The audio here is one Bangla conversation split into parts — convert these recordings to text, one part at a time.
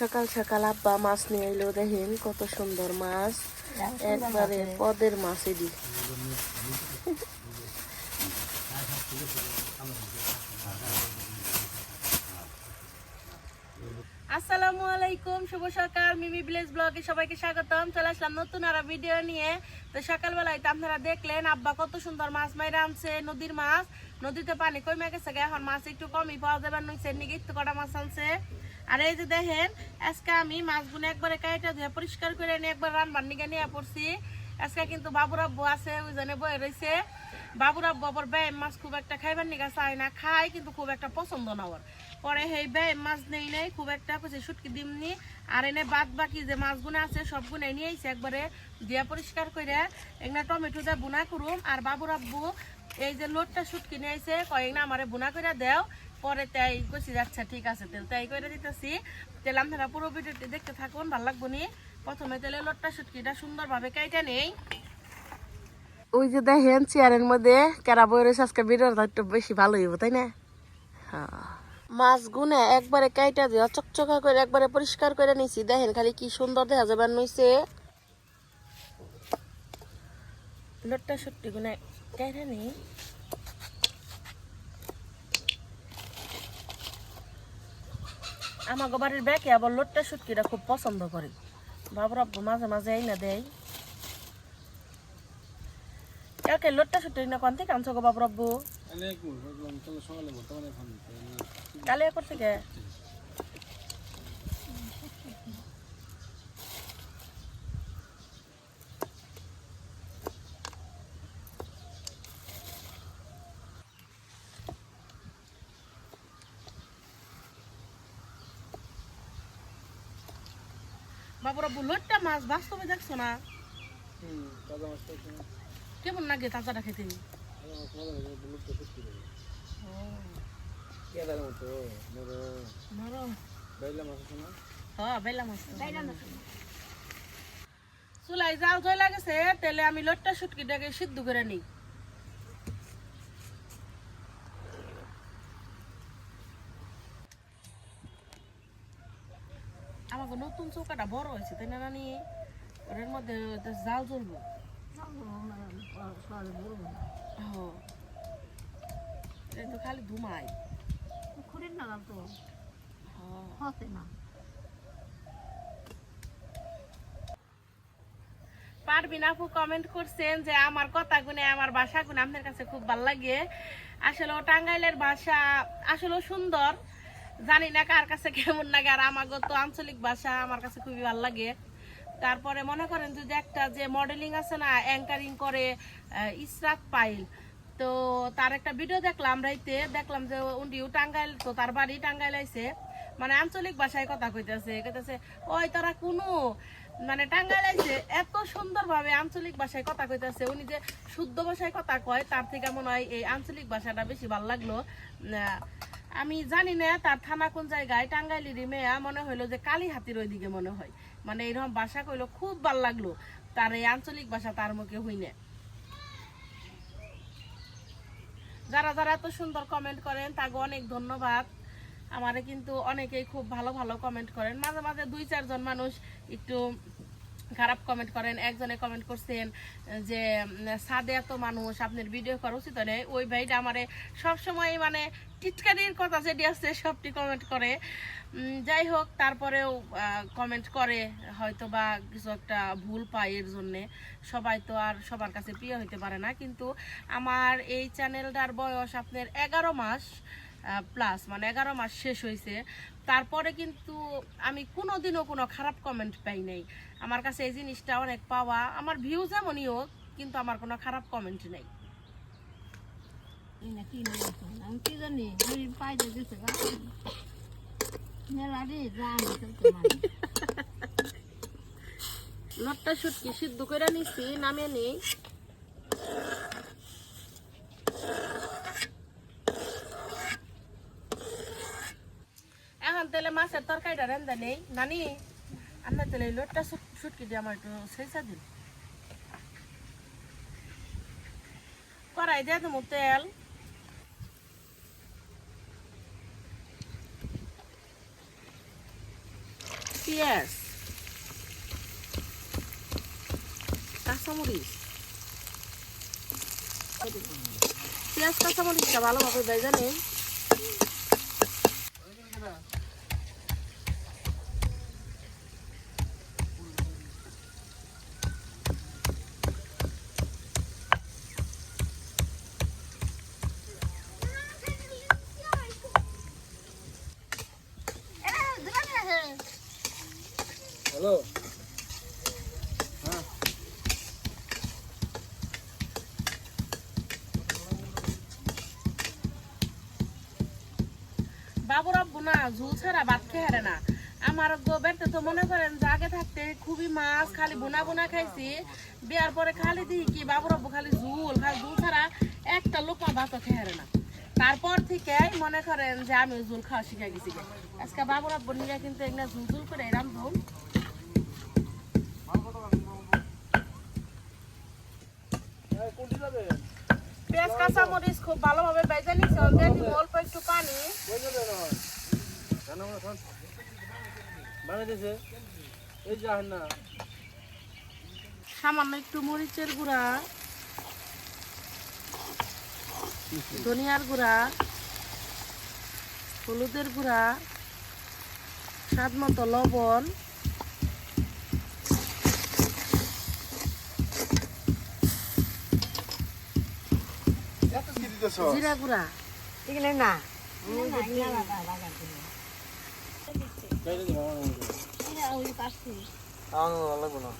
সকাল সকাল আব্বা মাছ নিয়ে এলো দেখেন কত সুন্দর মাছ। একবারে পদের মাছ এদি আসসালামু আলাইকুম শুভ সকাল। মিমি ভিলেজ ব্লগে সবাইকে স্বাগতম। চলে আসলাম নতুন আর ভিডিও নিয়ে। তো সকালবেলায় তো আপনারা দেখলেন আব্বা কত সুন্দর মাছ মাইরা আনছে নদীর মাছ। নদীতে পানি কমে গেছে গে, এখন মাছ একটু কমই পাওয়া যাবে। নইছে নিগে একটু কটা মাছ আনছে। আর এই যে দেখেন, আজকে আমি মাছগুলো একবারে কাইটা ধুয়ে পরিষ্কার করে নিয়ে একবার রান্নার নিগে নিয়ে পড়ছি। আজকে কিন্তু বাবুর আব্বু আছে, ওই জন্য বয়ে রয়েছে বাবুর আব্বু আবার ব্যায়াম মাছ খুব একটা খাইবার নিগা চায় না, খায় কিন্তু খুব একটা পছন্দ না ওর। পরে সেই ব্যায়াম মাছ নেই নেই, খুব একটা কইছে, শুটকি দিমনি। আর এনে বাদ বাকি যে মাছগুলো আছে, সবগুলো নিয়ে আইছে একবারে দিয়া পরিষ্কার করে। এগুলা টমেটো দিয়ে বুনা করুম। আর বাবুর আব্বু এই যে লোটটা শুটকি নিয়ে আইছে কয়েক না আমারে বুনা করে দেও। পরে তাই কইছি আচ্ছা ঠিক আছে, তেল তাই করে দিতেছি। তেল আপনারা পুরো ভিডিওটি দেখতে থাকুন, ভালো লাগবো নি? প্রথমে তেলে লোটটা শুটকিটা সুন্দরভাবে কাইটা নেই। ওই যে দেখেন, চেয়ারের মধ্যে কেরা বই রয়েছে আজকে ভিডিওটা বেশি ভালো হইব, তাই না? মাছ গুনে একবারে কাইটা দিয়ে চকচকা করে একবারে পরিষ্কার করে নিছি। দেখেন খালি কি সুন্দর দেখা যাবে নইছে। লোটটা সত্যি গুনে কাইটা নেই। আমার বাড়ির ব্যাকে আবার লোটটা সুটকিটা খুব পছন্দ করে। বাবুর মাঝে মাঝে এই না দেয়। কালকে লোটটা শুটকি না কোন থেকে আনছো গো বাবুর আব্বু? কালে করছে থেকে? বাবুর আব্বু লোটটা মাছ বাস্তবে দেখছ না? কেমন লাগে তাজাটা খেতে? নরম হ্যাঁ বেলা মাছ চুলাই জাল জয় লাগেছে তেলে আমি লোটটা শুটকিটাকে সিদ্ধ করে নিই। আমাকে নতুন চৌকাটা বড় হয়েছে তাই না নানি ওটার মধ্যে জাল জ্বলবো। হ্যাঁ। তো খালি ধুমাই। পুকুরের না তো। হতে না। পারবিন আপু কমেন্ট করছেন যে আমার কথা গুনে আমার ভাষা গুনে আপনার কাছে খুব ভালো লাগে। আসলে ও টাঙ্গাইলের ভাষা আসলে সুন্দর। জানি না কার কাছে কেমন লাগে আর আমাকে তো আঞ্চলিক ভাষা আমার কাছে খুবই ভালো লাগে। তারপরে মনে করেন যদি একটা যে মডেলিং আছে না অ্যাঙ্কারিং করে ইসরাত পাইল, তো তার একটা ভিডিও দেখলাম রাইতে। দেখলাম যে উনিও টাঙ্গাইল, তো তার বাড়ি টাঙ্গাইল আইছে। মানে আঞ্চলিক ভাষায় কথা কইতেছে কইতেছে, ওই তারা কোনো? মানে টাঙ্গাইল আইছে, এত সুন্দরভাবে আঞ্চলিক ভাষায় কথা কইতেছে। উনি যে শুদ্ধ ভাষায় কথা কয়, তার থেকে মনে হয় এই আঞ্চলিক ভাষাটা বেশি ভালো লাগল। আমি জানি না, তার থানা কোন জায়গায়? টাঙ্গাইলেরই মেয়া মনে হইল যে কালীহাতির ওইদিকে মনে হয়। মানে এরকম ভাষা কইলো, খুব ভালো লাগল। তার এই আঞ্চলিক ভাষা তার মুখে হইনে যারা যারা এত সুন্দর কমেন্ট করেন, তাকে অনেক ধন্যবাদ। আমারে কিন্তু অনেকেই খুব ভালো ভালো কমেন্ট করেন। মাঝে মাঝে দুই চারজন মানুষ একটু খারাপ কমেন্ট করেন, একজনে কমেন্ট করছেন যে সাদে এত মানুষ, আপনার ভিডিও করা উচিত নয় ওই ভাইটা আমারে সবসময় মানে টিটকারির কথা যেটি আছে, সবটি কমেন্ট করে। যাই হোক, তারপরেও কমেন্ট করে হয়তো বা কিছু একটা ভুল পায় এর জন্যে। সবাই তো আর সবার কাছে প্রিয় হইতে পারে না। কিন্তু আমার এই চ্যানেলটার বয়স আপনার এগারো মাস। প্লাস মানে এগারো মাস শেষ হয়েছে। তারপরে কিন্তু আমি কোনোদিনও কোনো খারাপ কমেন্ট পাই নাই। আমার কাছে এই জিনিসটা অনেক পাওয়া। আমার ভিউ যেমনই হোক কিন্তু আমার কোনো খারাপ কমেন্ট নেই। লটটা শুটকি সিদ্ধ করে নিছি নামে নেই এখন তেলে মাছের তরকারিটা রান্দা নেই। নানি আপনার তেলে লটটা শুটকি দিয়ে আমার একটু সেইসা দিন। কড়াই দিয়ে দেবো তেল। পেঁয়াজ। কাঁচামরিচ। পেঁয়াজ, কাঁচামরিচটা ভালোভাবে ভেজে নিন হ্যালো হ্যাঁ না, ঝুল ছাড়া খেয়ে হারে না। আমার তো মনে করেন যে আগে থাকতে খুবই মাছ, খালি বোনা বোনা খাইছি। বিয়ার পরে খালি দিই কি, বাবুর আব্বু খালি ঝুল খালি ঝুল ছাড়া একটা লোকমা ভাতও খেয়ে হারে না। তারপর থেকে মনে করেন যে আমি ঝুল খাওয়া শিখে গেছি আজকে বাবুর আব্বু নিয়ে কিন্তু এগুলা ঝুল ঝুল করে এরাম ঝুল হ্যাঁ কোনটি যাবে পেঁয়াজ কাঁচা মরিচ খুব ভালোভাবে বেজে নিচ্ছে অল্প একটু পানি। সামান্য একটু মরিচের গুঁড়া, ধনিয়ার গুঁড়া, হলুদের গুঁড়া, স্বাদ মতো লবণ এত কি দিতেছ? জিরা গুঁড়া। এগুলো না। বাইরে দিন আমার ভালো না।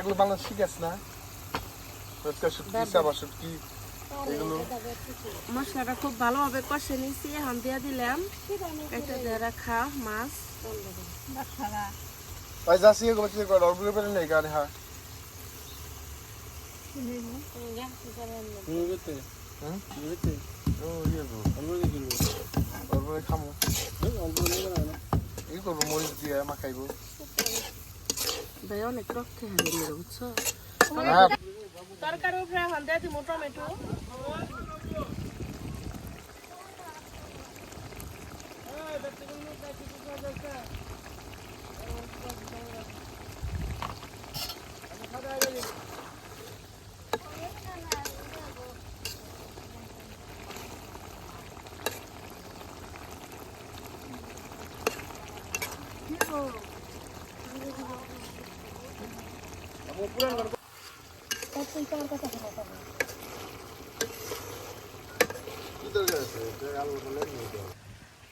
এগুলো বাংলা শিখেছ না? রোজকার শুটকি এগুলো। মশলাটা খুব ভালোভাবে কষে নিয়েছি এখন দিয়ে দিলাম। এটা দিয়ে রাখা মাছ। যাচ্ছি এগুলো কি করে নেই গাড়ি হ্যাঁ তুমি বেতে হুম? তুমি বেতে ও ইয়ে গো অল্প দিয়ে কিনবো অল্প করে খামো এই করব মরিচ দিয়ে মাখাইবো অনেক রক্তে হারিয়ে বুঝছ তরকারির উপরে এখন দিয়ে দিব টমেটো কি দরকার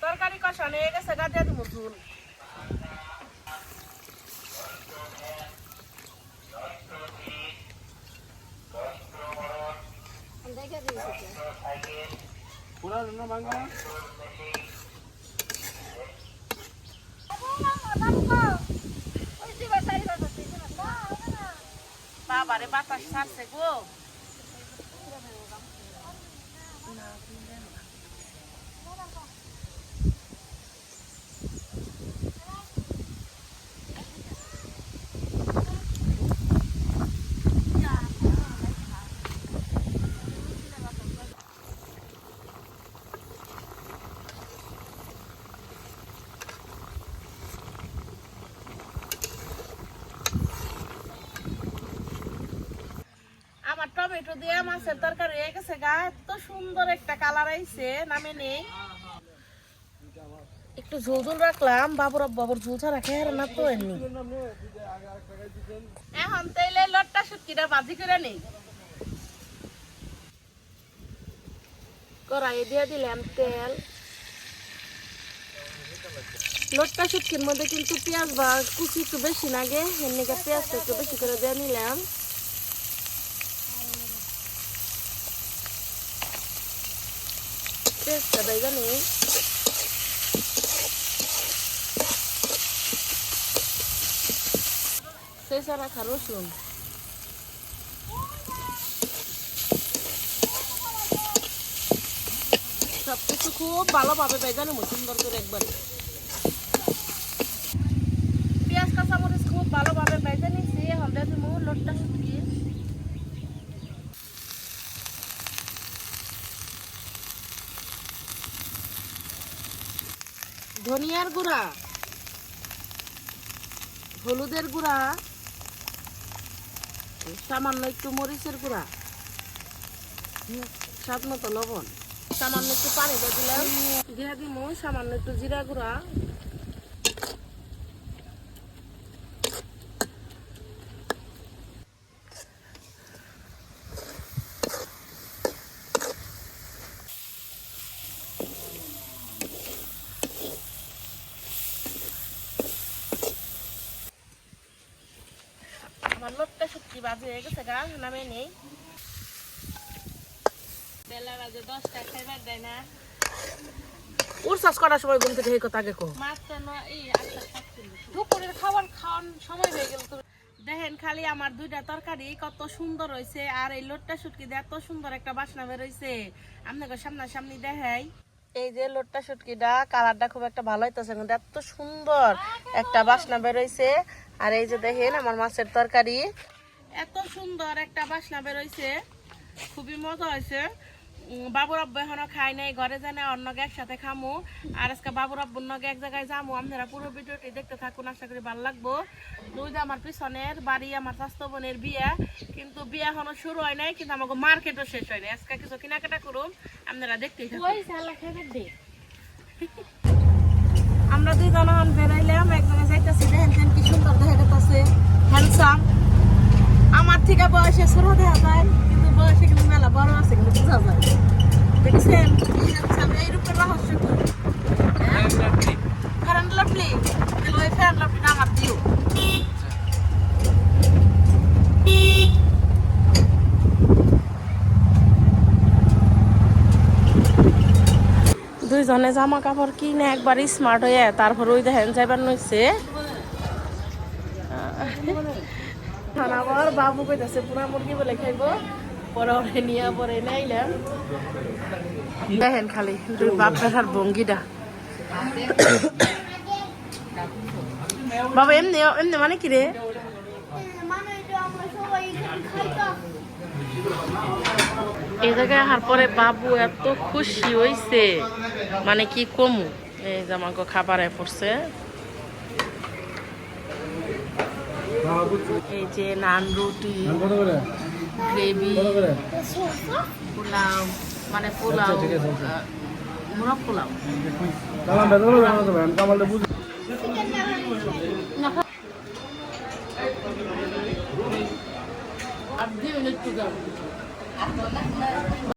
তরকারি কষানো হয়ে গেছে গা দিয়ে দিব ঝুল পুরা রান্না ভাঙা বাবারে বাতাস ছাড়ছে গো আমার টমেটো দিয়ে মাছের তরকারি হয়ে গেছে গা। এত সুন্দর একটা কালার আইছে, নামে নেই। একটু ঝোল ঝোল রাখলাম, বাবুর বাবুর ঝোল ছাড়া খেয়ে না তো এমনি। এখন তেলে লটটা শুটকিটা ভাজি করে নেই। কড়াই দিয়ে দিলাম তেল। লটটা শুটকির মধ্যে কিন্তু পেঁয়াজ বা কুচি একটু বেশি লাগে এমনি পেঁয়াজটা একটু বেশি করে দিয়ে নিলাম। পেঁয়াজটা দেয় নেই সেই রাখা রসুন সবকিছু খুব ভালোভাবে বেজানো সুন্দর করে একবারে পেঁয়াজ কাঁচামরিচ খুব ভালোভাবে বেজে নিচ্ছি দিয়ে দিব লোটটা শুকিয়ে। ধনিয়ার গুঁড়া, হলুদের গুঁড়া, সামান্য একটু মরিচের গুঁড়া, স্বাদ মতো লবণ, সামান্য একটু পানি দিয়ে দিলাম দিয়ে দিব সামান্য একটু জিরা গুঁড়া আমার লোকটা সত্যি বাজে হয়ে গেছে গা নামে নেই। বেলা বাজে দশটা খাইবার দেয় না। উড়ছাস করার সময় ঘুম থেকে কথা আগে কো মাছটা এই। দুপুরের খাবার খাওয়ার সময় হয়ে গেল তো। দেখেন খালি আমার দুইটা তরকারি কত সুন্দর হয়েছে আর এই লোটটা শুটকি দিয়ে এত সুন্দর একটা বাসনা বেরোইছে আপনাকে সামনাসামনি দেখাই। এই যে লোটটা শুটকিটা কালারটা খুব একটা ভালো হইতেছে কিন্তু এত সুন্দর একটা বাসনা বেরোইছে। আর এই যে দেখেন আমার মাছের তরকারি। এত সুন্দর একটা বাসনা বেরোইছে। খুবই মজা হয়েছে বাবুর আব্বু এখনও খাই নাই ঘরে জানে অন্য একসাথে খামু। আর আজকে বাবুর আব্বুর নগে এক জায়গায় যাব আপনারা পুরো ভিডিওটি দেখতে থাকুন আশা করি ভালো লাগবো। দুই যে আমার পিছনের বাড়ি আমার স্বাস্থ্য বোনের বিয়া। কিন্তু বিয়া এখনও শুরু হয় নাই কিন্তু আমাকে মার্কেটও শেষ হয় নাই। আজকে কিছু কেনাকাটা করুন আপনারা দেখতেই আমরা দুই জন এখন বেরাইলাম এক জায়গায় যাইতেছি দেখেন কি সুন্দর দেখা যাচ্ছে হ্যান্ডসাম আমার থেকে বয়সে শুরু দেখা যায় বয়সে কিন্তু মেলা বড় আছে কিন্তু বোঝা যায়। দেখছেন? হ্যান্ডসাম এই রূপের রহস্য কি? ফ্যান লাভলি তাহলে ওই ফ্যান লাভলিটা আমার দিও। দুইজনে জামা কাপড় কিনে একবার স্মার্ট হয়ে তারপর ওই দেখেন যাইবার নইছে। আবার বাবু কইতাছে পুরা মুরগি বলে খাইব। পরে ওরে নিয়ে পরে নাইলাম। দেখেন খালি, দুই বাপ বেটার ভঙ্গিটা বাবা, এমনি এমনি মানে কি রে? এই জায়গায় আসার পরে বাবু এত খুশি হইছে। মানে কি কমু? এই যে আমাকে খাবারে পড়ছে। এই যে নান, রুটি। গ্রেভি পোলাও মানে পোলাও আচ্ছা। আহ, মোরগ পোলাও। কালাম বেতন হবে